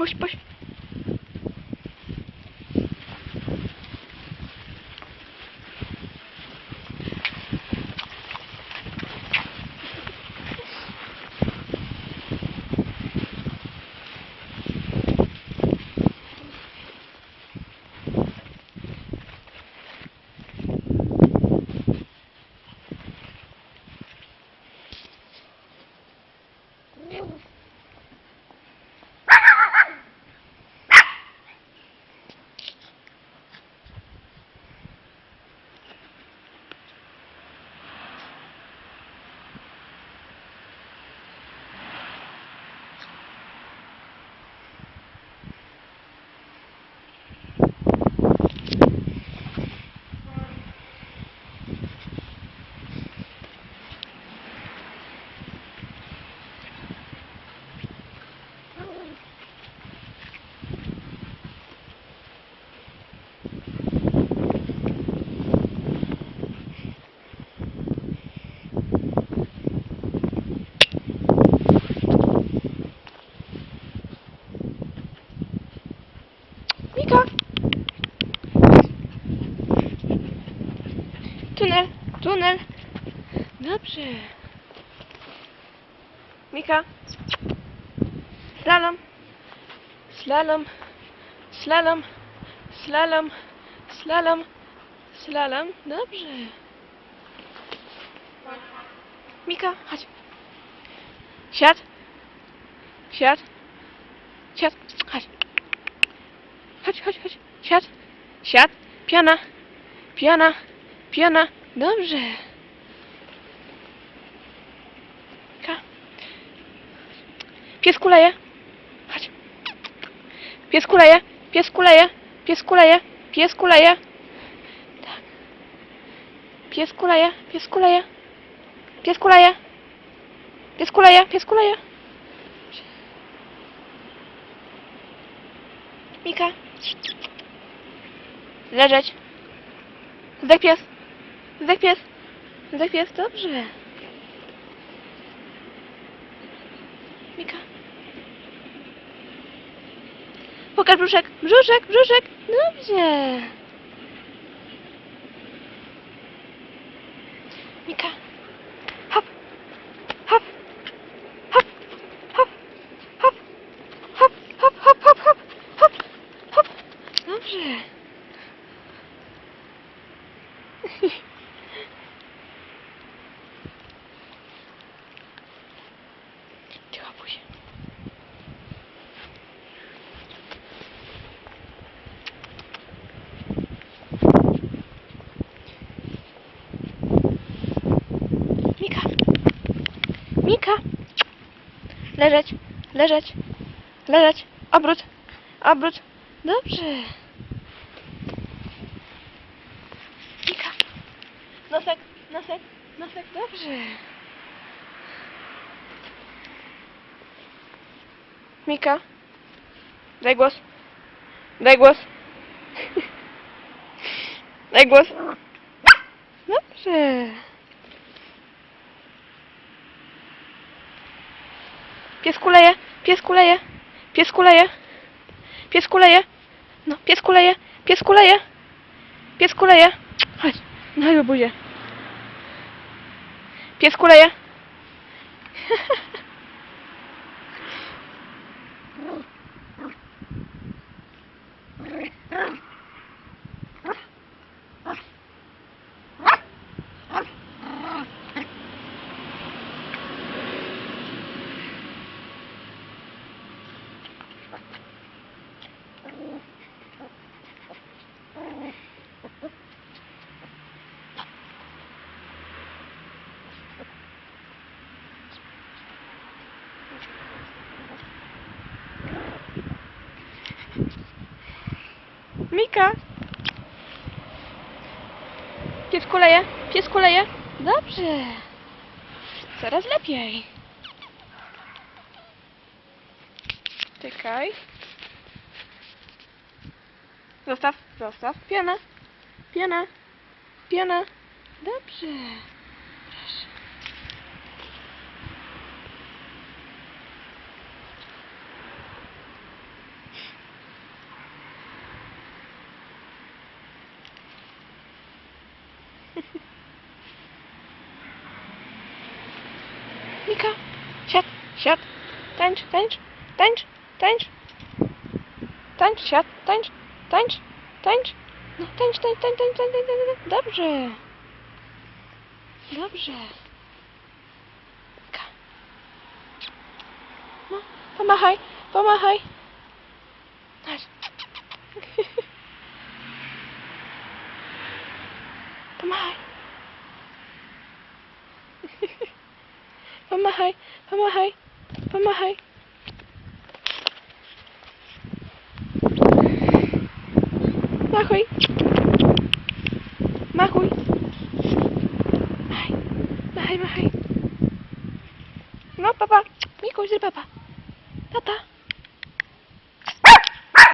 push, push. Tunel, tunel. Dobrze. Mika. Slalom. Slalom. Slalom. Slalom. Slalom. Slalom. Dobrze. Mika, chodź. Siad. Siad. Siad. Chodź. Chodź, chodź, chodź. Siad. Siad. Piana. Piana. Piana. Dobrze. Ka. Pies kuleje. Chodź. Pies kuleje. Pies kuleje. Pies kuleje. Pies kuleje. Tak. Pies kuleje. Pies kuleje. Pies kuleje. Pies kuleje. Pies kuleje. Mika. Leżeć. Zdech pies. Zdech pies. Zdech pies. Dobrze. Mika. Pokaż brzuszek. Brzuszek, brzuszek. Dobrze. Leżeć. Leżeć. Leżeć. Obrót. Obrót. Dobrze. Mika. Nosek. Nosek. Nosek. Dobrze. Mika. Daj głos. Daj głos. Daj głos. Dobrze. Pies kuleje, pies kuleje, pies kuleje, pies kuleje, no, pies kuleje, pies kuleje, pies kuleje. Chodź, go buzię. Pies kuleje. Mika. Pies kuleje, pies kuleje. Dobrze. Coraz lepiej. Czekaj. Zostaw, zostaw. Piana. Piana. Piana. Dobrze. Mika, siad, siad, tańcz, tańcz, tańcz, tańcz. Tańcz, siad, tańcz, tańcz, tańcz. No tańcz, tańcz, tańcz, tańcz, tańcz, tańcz, tańcz. Dobrze. Dobrze. Mika. No, pomachaj, pomachaj. Chodź. Mamai. Mamai, mamai, mamai. Magoei. Magoei. Hai. Hai, hai. No, papa. Miko is er, papa.